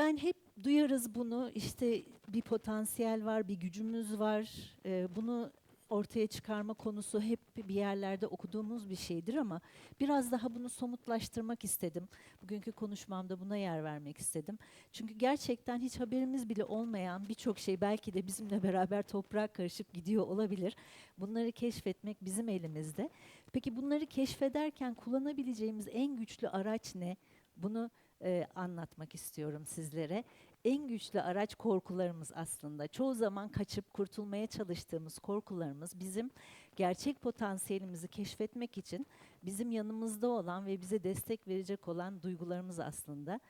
ben hep duyarız bunu işte bir potansiyel var, bir gücümüz var. Ee, bunu ortaya çıkarma konusu hep bir yerlerde okuduğumuz bir şeydir ama biraz daha bunu somutlaştırmak istedim. Bugünkü konuşmamda buna yer vermek istedim. Çünkü gerçekten hiç haberimiz bile olmayan birçok şey belki de bizimle beraber toprağa karışıp gidiyor olabilir. Bunları keşfetmek bizim elimizde. Peki bunları keşfederken kullanabileceğimiz en güçlü araç ne? Bunu e, anlatmak istiyorum sizlere. En güçlü araç korkularımız aslında. Çoğu zaman kaçıp kurtulmaya çalıştığımız korkularımız bizim gerçek potansiyelimizi keşfetmek için bizim yanımızda olan ve bize destek verecek olan duygularımız aslında.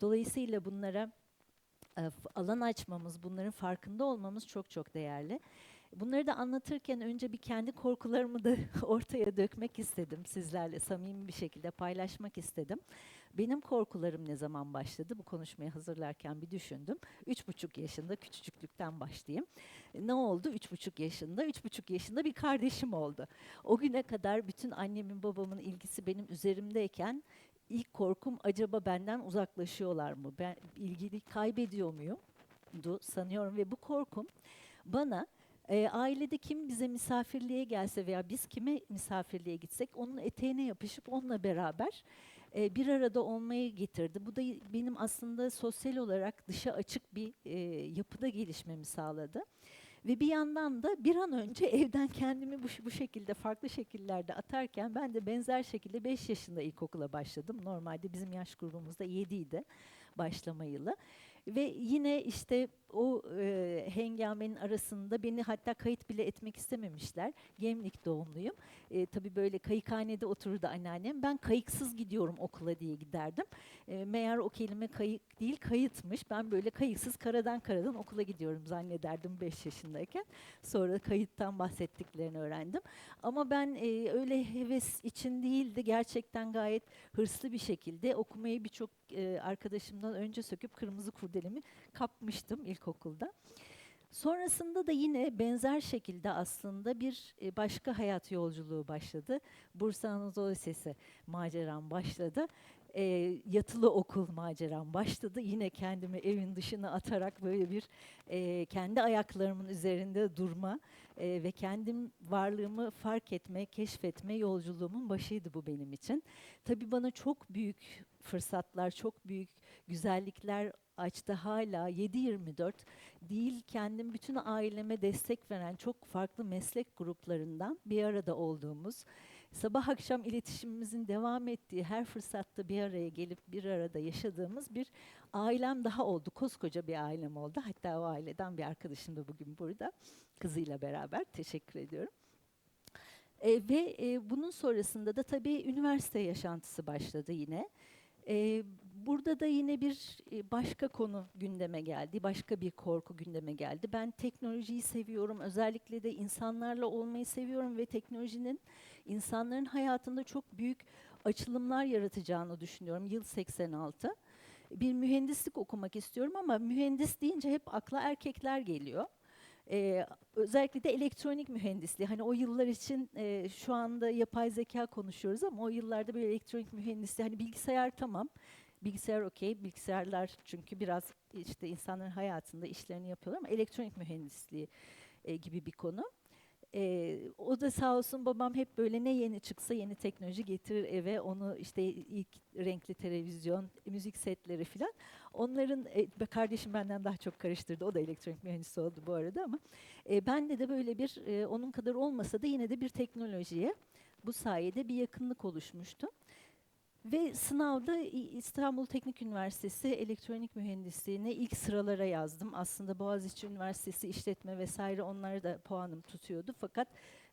Dolayısıyla bunlara e, alan açmamız, bunların farkında olmamız çok çok değerli. Bunları da anlatırken önce bir kendi korkularımı da ortaya dökmek istedim sizlerle samimi bir şekilde paylaşmak istedim. Benim korkularım ne zaman başladı? Bu konuşmayı hazırlarken bir düşündüm. Üç buçuk yaşında küçücüklükten başlayayım. Ne oldu? Üç buçuk yaşında. Üç buçuk yaşında bir kardeşim oldu. O güne kadar bütün annemin babamın ilgisi benim üzerimdeyken ilk korkum acaba benden uzaklaşıyorlar mı? Ben ilgili kaybediyor muyum? Du sanıyorum ve bu korkum bana e, ailede kim bize misafirliğe gelse veya biz kime misafirliğe gitsek onun eteğine yapışıp onunla beraber e, bir arada olmayı getirdi. Bu da benim aslında sosyal olarak dışa açık bir e, yapıda gelişmemi sağladı. Ve bir yandan da bir an önce evden kendimi bu, bu şekilde farklı şekillerde atarken ben de benzer şekilde 5 yaşında ilkokula başladım. Normalde bizim yaş grubumuzda 7 idi başlama yılı. Ve yine işte o e, hengamenin arasında beni hatta kayıt bile etmek istememişler. Gemlik doğumluyum. E, tabii böyle kayıkhanede otururdu anneannem. Ben kayıksız gidiyorum okula diye giderdim. E, meğer o kelime kayık değil kayıtmış. Ben böyle kayıksız karadan karadan okula gidiyorum zannederdim 5 yaşındayken. Sonra kayıttan bahsettiklerini öğrendim. Ama ben e, öyle heves için değildi. Gerçekten gayet hırslı bir şekilde okumayı birçok e, arkadaşımdan önce söküp kırmızı kurdelemi kapmıştım ilkokulda. Sonrasında da yine benzer şekilde aslında bir e, başka hayat yolculuğu başladı. Bursa Anadolu Lisesi maceram başladı. E, yatılı okul maceram başladı. Yine kendimi evin dışına atarak böyle bir e, kendi ayaklarımın üzerinde durma e, ve kendim varlığımı fark etme, keşfetme yolculuğumun başıydı bu benim için. Tabii bana çok büyük fırsatlar, çok büyük güzellikler açtı hala 7-24 değil kendim bütün aileme destek veren çok farklı meslek gruplarından bir arada olduğumuz sabah akşam iletişimimizin devam ettiği her fırsatta bir araya gelip bir arada yaşadığımız bir ailem daha oldu. Koskoca bir ailem oldu. Hatta o aileden bir arkadaşım da bugün burada kızıyla beraber teşekkür ediyorum. E, ve e, bunun sonrasında da tabii üniversite yaşantısı başladı yine. E, burada da yine bir e, başka konu gündeme geldi, başka bir korku gündeme geldi. Ben teknolojiyi seviyorum, özellikle de insanlarla olmayı seviyorum ve teknolojinin insanların hayatında çok büyük açılımlar yaratacağını düşünüyorum. Yıl 86. Bir mühendislik okumak istiyorum ama mühendis deyince hep akla erkekler geliyor. Ee, özellikle de elektronik mühendisliği. Hani o yıllar için e, şu anda yapay zeka konuşuyoruz ama o yıllarda böyle elektronik mühendisliği hani bilgisayar tamam. Bilgisayar okey. Bilgisayarlar çünkü biraz işte insanların hayatında işlerini yapıyorlar ama elektronik mühendisliği e, gibi bir konu. Ee, o da sağ olsun babam hep böyle ne yeni çıksa yeni teknoloji getirir eve onu işte ilk renkli televizyon, müzik setleri filan. Onların e, kardeşim benden daha çok karıştırdı. O da elektronik mühendisi oldu bu arada ama e, bende de böyle bir e, onun kadar olmasa da yine de bir teknolojiye bu sayede bir yakınlık oluşmuştu. Ve sınavda İstanbul Teknik Üniversitesi elektronik mühendisliğine ilk sıralara yazdım. Aslında Boğaziçi Üniversitesi işletme vesaire onları da puanım tutuyordu. Fakat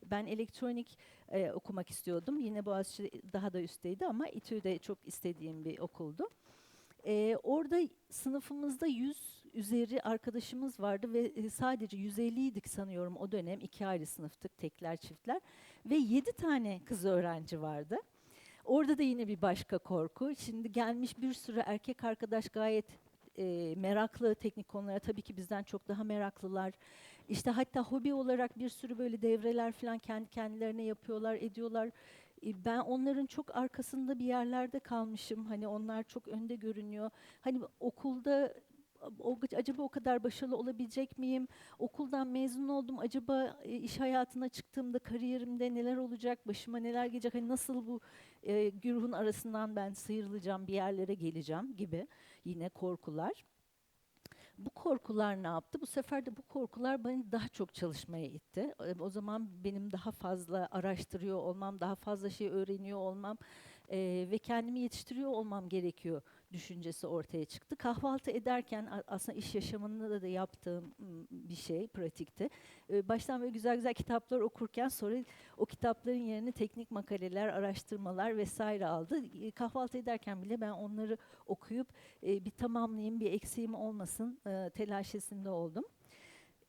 ben elektronik e, okumak istiyordum. Yine Boğaziçi daha da üstteydi ama İTÜ de çok istediğim bir okuldu. E, orada sınıfımızda 100 üzeri arkadaşımız vardı ve e, sadece 150 idik sanıyorum o dönem. iki ayrı sınıftık tekler çiftler ve 7 tane kız öğrenci vardı. Orada da yine bir başka korku. Şimdi gelmiş bir sürü erkek arkadaş gayet e, meraklı teknik konulara tabii ki bizden çok daha meraklılar. İşte hatta hobi olarak bir sürü böyle devreler falan kendi kendilerine yapıyorlar, ediyorlar. E, Ben onların çok arkasında bir yerlerde kalmışım. Hani onlar çok önde görünüyor. Hani okulda o, acaba o kadar başarılı olabilecek miyim? Okuldan mezun oldum. Acaba e, iş hayatına çıktığımda kariyerimde neler olacak? Başıma neler gelecek? Hani nasıl bu e, güruhun arasından ben sıyrılacağım, bir yerlere geleceğim gibi yine korkular. Bu korkular ne yaptı? Bu sefer de bu korkular beni daha çok çalışmaya itti. O zaman benim daha fazla araştırıyor olmam, daha fazla şey öğreniyor olmam e, ve kendimi yetiştiriyor olmam gerekiyor düşüncesi ortaya çıktı. Kahvaltı ederken aslında iş yaşamında da, da yaptığım bir şey, pratikti. E, baştan böyle güzel güzel kitaplar okurken sonra o kitapların yerini teknik makaleler, araştırmalar vesaire aldı. Kahvaltı ederken bile ben onları okuyup bir tamamlayayım, bir eksiğim olmasın telaşesinde oldum.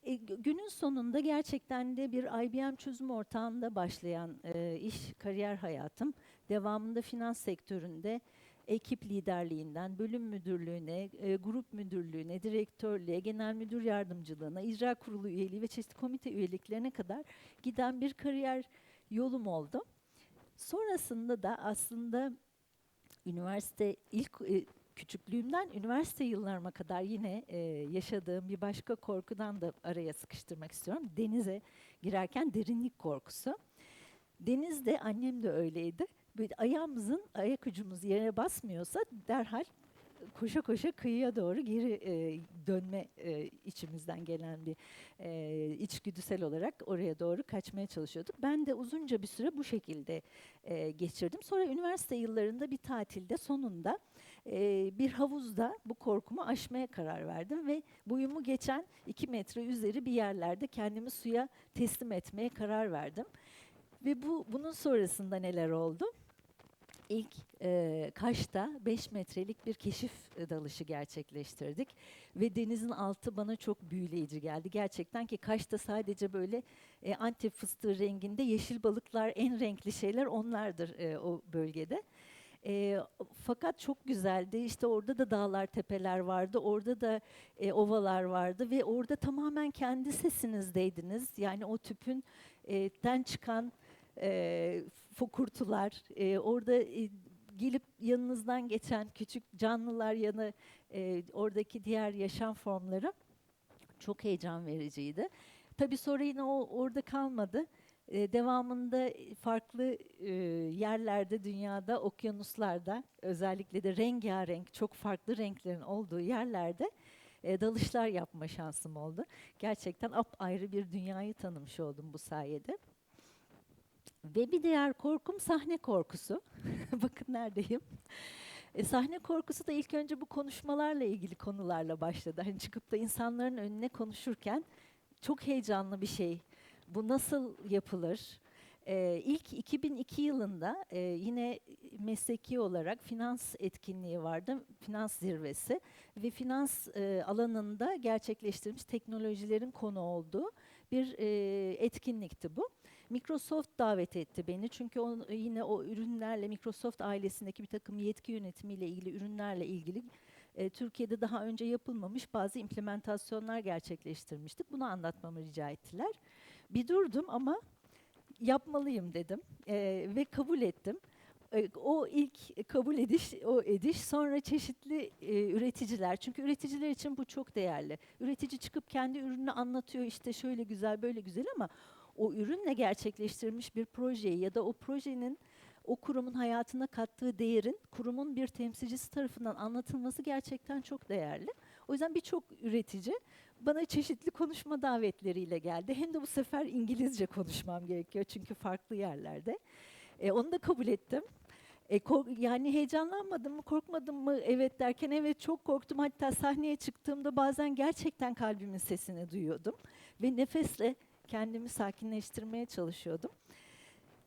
E, gü- günün sonunda gerçekten de bir IBM çözüm ortağında başlayan e, iş, kariyer hayatım. Devamında finans sektöründe ekip liderliğinden bölüm müdürlüğüne, e, grup müdürlüğüne, direktörlüğe, genel müdür yardımcılığına, icra kurulu üyeliği ve çeşitli komite üyeliklerine kadar giden bir kariyer yolum oldu. Sonrasında da aslında üniversite ilk e, küçüklüğümden üniversite yıllarıma kadar yine e, yaşadığım bir başka korkudan da araya sıkıştırmak istiyorum. Denize girerken derinlik korkusu. Denizde annem de öyleydi. Ayağımızın ayak ucumuz yere basmıyorsa derhal koşa koşa kıyıya doğru geri e, dönme e, içimizden gelen bir e, içgüdüsel olarak oraya doğru kaçmaya çalışıyorduk. Ben de uzunca bir süre bu şekilde e, geçirdim. Sonra üniversite yıllarında bir tatilde sonunda e, bir havuzda bu korkumu aşmaya karar verdim ve boyumu geçen iki metre üzeri bir yerlerde kendimi suya teslim etmeye karar verdim. Ve bu bunun sonrasında neler oldu? İlk e, Kaş'ta 5 metrelik bir keşif dalışı gerçekleştirdik ve denizin altı bana çok büyüleyici geldi. Gerçekten ki Kaş'ta sadece böyle e, antep fıstığı renginde yeşil balıklar en renkli şeyler onlardır e, o bölgede. E, fakat çok güzeldi. İşte orada da dağlar, tepeler vardı. Orada da e, ovalar vardı ve orada tamamen kendi sesinizdeydiniz. Yani o tüpün e, den çıkan e, fokurtular, e, orada e, gelip yanınızdan geçen küçük canlılar yanı e, oradaki diğer yaşam formları çok heyecan vericiydi. Tabii sonra yine o orada kalmadı. E, devamında farklı e, yerlerde dünyada, okyanuslarda özellikle de rengarenk, çok farklı renklerin olduğu yerlerde e, dalışlar yapma şansım oldu. Gerçekten ayrı bir dünyayı tanımış oldum bu sayede. Ve bir diğer korkum sahne korkusu. Bakın neredeyim. E, sahne korkusu da ilk önce bu konuşmalarla ilgili konularla başladı. Hani çıkıp da insanların önüne konuşurken çok heyecanlı bir şey. Bu nasıl yapılır? E, ilk 2002 yılında e, yine mesleki olarak finans etkinliği vardı, finans zirvesi ve finans e, alanında gerçekleştirilmiş teknolojilerin konu olduğu bir e, etkinlikti bu. Microsoft davet etti beni çünkü on, yine o ürünlerle Microsoft ailesindeki bir takım yetki yönetimiyle ilgili ürünlerle ilgili e, Türkiye'de daha önce yapılmamış bazı implementasyonlar gerçekleştirmiştik. Bunu anlatmamı rica ettiler. Bir durdum ama yapmalıyım dedim e, ve kabul ettim. E, o ilk kabul ediş, o ediş sonra çeşitli e, üreticiler. Çünkü üreticiler için bu çok değerli. Üretici çıkıp kendi ürününü anlatıyor işte şöyle güzel böyle güzel ama o ürünle gerçekleştirilmiş bir projeyi ya da o projenin o kurumun hayatına kattığı değerin kurumun bir temsilcisi tarafından anlatılması gerçekten çok değerli. O yüzden birçok üretici bana çeşitli konuşma davetleriyle geldi. Hem de bu sefer İngilizce konuşmam gerekiyor çünkü farklı yerlerde. E, onu da kabul ettim. E, yani heyecanlanmadım mı, korkmadım mı? Evet derken evet çok korktum. Hatta sahneye çıktığımda bazen gerçekten kalbimin sesini duyuyordum. Ve nefesle kendimi sakinleştirmeye çalışıyordum.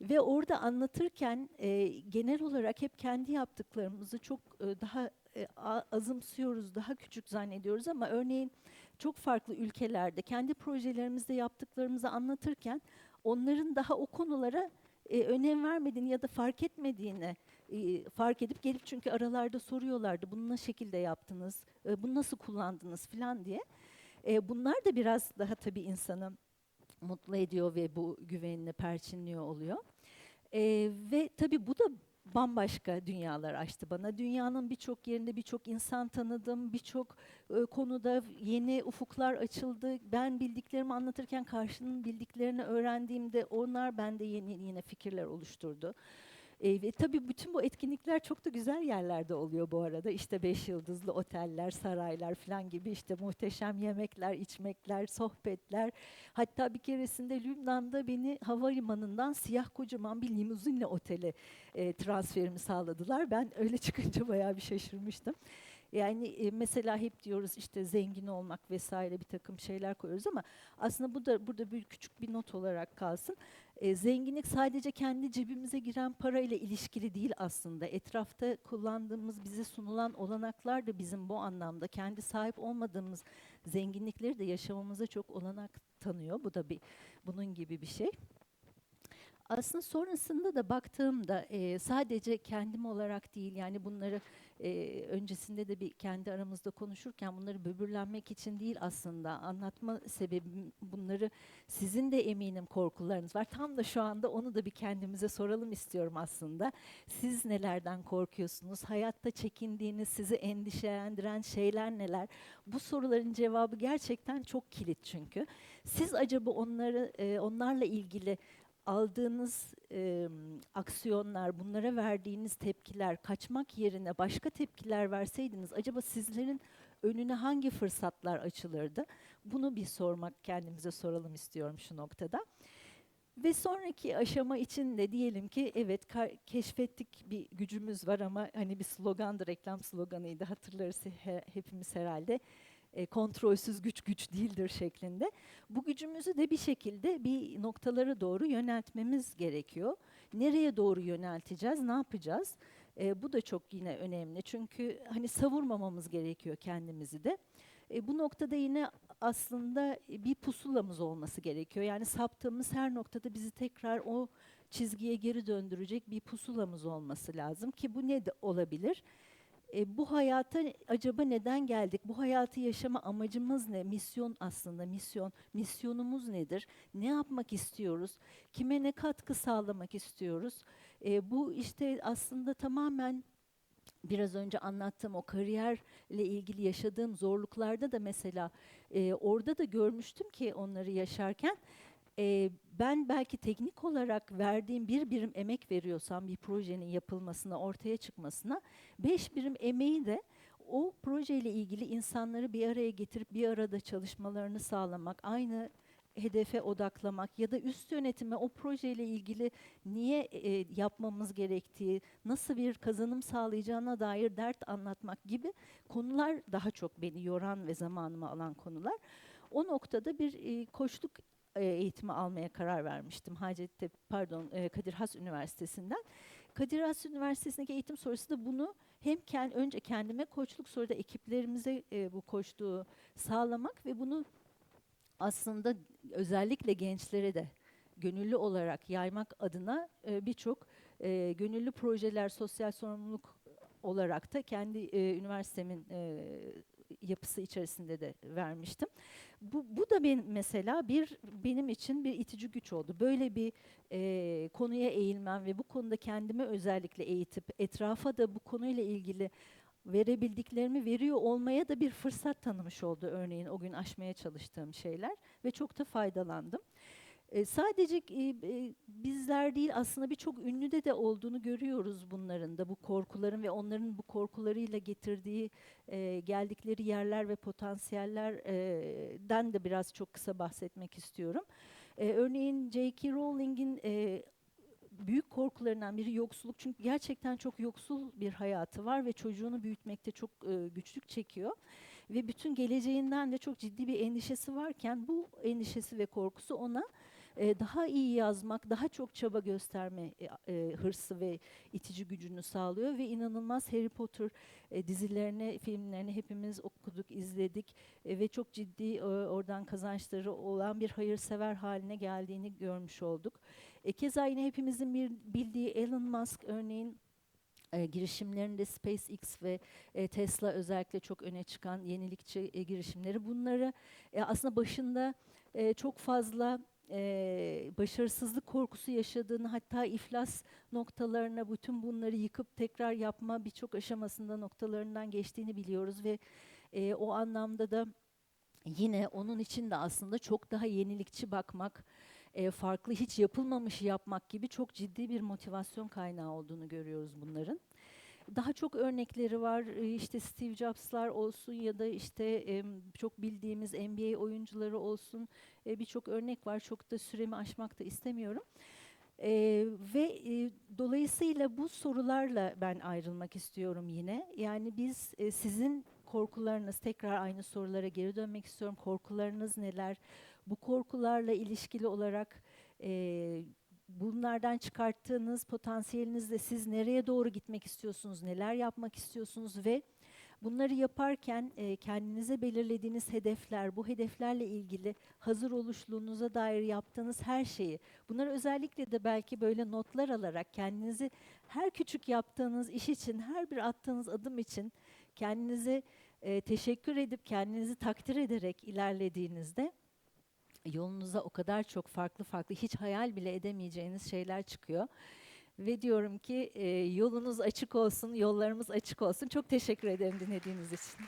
Ve orada anlatırken e, genel olarak hep kendi yaptıklarımızı çok e, daha e, azımsıyoruz, daha küçük zannediyoruz ama örneğin çok farklı ülkelerde kendi projelerimizde yaptıklarımızı anlatırken onların daha o konulara e, önem vermediğini ya da fark etmediğini e, fark edip gelip çünkü aralarda soruyorlardı bunu ne şekilde yaptınız, e, bunu nasıl kullandınız falan diye. E, bunlar da biraz daha tabii insanı mutlu ediyor ve bu güvenini perçinliyor oluyor. Ee, ve tabii bu da bambaşka dünyalar açtı bana. Dünyanın birçok yerinde birçok insan tanıdım, birçok e, konuda yeni ufuklar açıldı. Ben bildiklerimi anlatırken karşının bildiklerini öğrendiğimde onlar bende yeni yine fikirler oluşturdu. E, ve tabii bütün bu etkinlikler çok da güzel yerlerde oluyor bu arada. İşte beş yıldızlı oteller, saraylar falan gibi işte muhteşem yemekler, içmekler, sohbetler. Hatta bir keresinde Lübnan'da beni havalimanından siyah kocaman bir limuzinle otele e, transferimi sağladılar. Ben öyle çıkınca bayağı bir şaşırmıştım. Yani e, mesela hep diyoruz işte zengin olmak vesaire bir takım şeyler koyuyoruz ama aslında bu da burada bir küçük bir not olarak kalsın. E, zenginlik sadece kendi cebimize giren parayla ilişkili değil aslında. Etrafta kullandığımız, bize sunulan olanaklar da bizim bu anlamda kendi sahip olmadığımız zenginlikleri de yaşamamıza çok olanak tanıyor. Bu da bir bunun gibi bir şey. Aslında sonrasında da baktığımda e, sadece kendim olarak değil yani bunları e, öncesinde de bir kendi aramızda konuşurken bunları böbürlenmek için değil aslında anlatma sebebim bunları sizin de eminim korkularınız var. Tam da şu anda onu da bir kendimize soralım istiyorum aslında. Siz nelerden korkuyorsunuz? Hayatta çekindiğiniz, sizi endişelendiren şeyler neler? Bu soruların cevabı gerçekten çok kilit çünkü. Siz acaba onları e, onlarla ilgili aldığınız e, aksiyonlar, bunlara verdiğiniz tepkiler, kaçmak yerine başka tepkiler verseydiniz acaba sizlerin önüne hangi fırsatlar açılırdı? Bunu bir sormak kendimize soralım istiyorum şu noktada. Ve sonraki aşama için de diyelim ki evet keşfettik bir gücümüz var ama hani bir slogandı, reklam sloganıydı hatırlarız he, hepimiz herhalde e, kontrolsüz güç güç değildir şeklinde. Bu gücümüzü de bir şekilde bir noktalara doğru yöneltmemiz gerekiyor. Nereye doğru yönelteceğiz, ne yapacağız? E, bu da çok yine önemli çünkü hani savurmamamız gerekiyor kendimizi de. E, bu noktada yine aslında bir pusulamız olması gerekiyor. Yani saptığımız her noktada bizi tekrar o çizgiye geri döndürecek bir pusulamız olması lazım ki bu ne de olabilir? E, bu hayata acaba neden geldik? Bu hayatı yaşama amacımız ne? Misyon aslında misyon. Misyonumuz nedir? Ne yapmak istiyoruz? Kime ne katkı sağlamak istiyoruz? E, bu işte aslında tamamen biraz önce anlattığım o kariyerle ilgili yaşadığım zorluklarda da mesela e, orada da görmüştüm ki onları yaşarken e, ben belki teknik olarak verdiğim bir birim emek veriyorsam bir projenin yapılmasına, ortaya çıkmasına, beş birim emeği de o projeyle ilgili insanları bir araya getirip bir arada çalışmalarını sağlamak, aynı hedefe odaklamak ya da üst yönetime o projeyle ilgili niye e, yapmamız gerektiği, nasıl bir kazanım sağlayacağına dair dert anlatmak gibi konular daha çok beni yoran ve zamanımı alan konular. O noktada bir e, koçluk eğitimi almaya karar vermiştim. Hacettepe, pardon e, Kadir Has Üniversitesi'nden. Kadir Has Üniversitesi'ndeki eğitim sonrası da bunu hem kend, önce kendime koçluk sonra da ekiplerimize e, bu koçluğu sağlamak ve bunu aslında özellikle gençlere de gönüllü olarak yaymak adına e, birçok e, gönüllü projeler, sosyal sorumluluk olarak da kendi e, üniversitemin e, yapısı içerisinde de vermiştim. Bu, bu da benim mesela bir benim için bir itici güç oldu. Böyle bir e, konuya eğilmem ve bu konuda kendimi özellikle eğitip etrafa da bu konuyla ilgili verebildiklerimi veriyor olmaya da bir fırsat tanımış oldu örneğin o gün aşmaya çalıştığım şeyler ve çok da faydalandım. E, sadece e, e, bizler değil aslında birçok ünlüde de olduğunu görüyoruz bunların da bu korkuların ve onların bu korkularıyla getirdiği e, geldikleri yerler ve potansiyellerden de biraz çok kısa bahsetmek istiyorum. E, örneğin J.K. Rowling'in e, büyük korkularından biri yoksulluk çünkü gerçekten çok yoksul bir hayatı var ve çocuğunu büyütmekte çok e, güçlük çekiyor ve bütün geleceğinden de çok ciddi bir endişesi varken bu endişesi ve korkusu ona e, daha iyi yazmak, daha çok çaba gösterme e, e, hırsı ve itici gücünü sağlıyor ve inanılmaz Harry Potter e, dizilerini, filmlerini hepimiz okuduk, izledik e, ve çok ciddi e, oradan kazançları olan bir hayırsever haline geldiğini görmüş olduk. E, keza yine hepimizin bir bildiği Elon Musk örneğin e, girişimlerinde SpaceX ve e, Tesla özellikle çok öne çıkan yenilikçi e, girişimleri bunları e, aslında başında e, çok fazla e, başarısızlık korkusu yaşadığını hatta iflas noktalarına bütün bunları yıkıp tekrar yapma birçok aşamasında noktalarından geçtiğini biliyoruz ve e, o anlamda da yine onun için de aslında çok daha yenilikçi bakmak, e, farklı hiç yapılmamış yapmak gibi çok ciddi bir motivasyon kaynağı olduğunu görüyoruz bunların. Daha çok örnekleri var. E, İşte Steve Jobs'lar olsun ya da işte çok bildiğimiz NBA oyuncuları olsun. E, Birçok örnek var. Çok da süremi aşmak da istemiyorum. E, ve e, dolayısıyla bu sorularla ben ayrılmak istiyorum yine. Yani biz e, sizin korkularınız tekrar aynı sorulara geri dönmek istiyorum. Korkularınız neler? Bu korkularla ilişkili olarak e, bunlardan çıkarttığınız potansiyelinizle siz nereye doğru gitmek istiyorsunuz? Neler yapmak istiyorsunuz ve Bunları yaparken e, kendinize belirlediğiniz hedefler, bu hedeflerle ilgili hazır oluşluğunuza dair yaptığınız her şeyi, bunları özellikle de belki böyle notlar alarak kendinizi her küçük yaptığınız iş için, her bir attığınız adım için kendinize e, teşekkür edip kendinizi takdir ederek ilerlediğinizde yolunuza o kadar çok farklı farklı hiç hayal bile edemeyeceğiniz şeyler çıkıyor. Ve diyorum ki e, yolunuz açık olsun, yollarımız açık olsun. Çok teşekkür ederim dinlediğiniz için.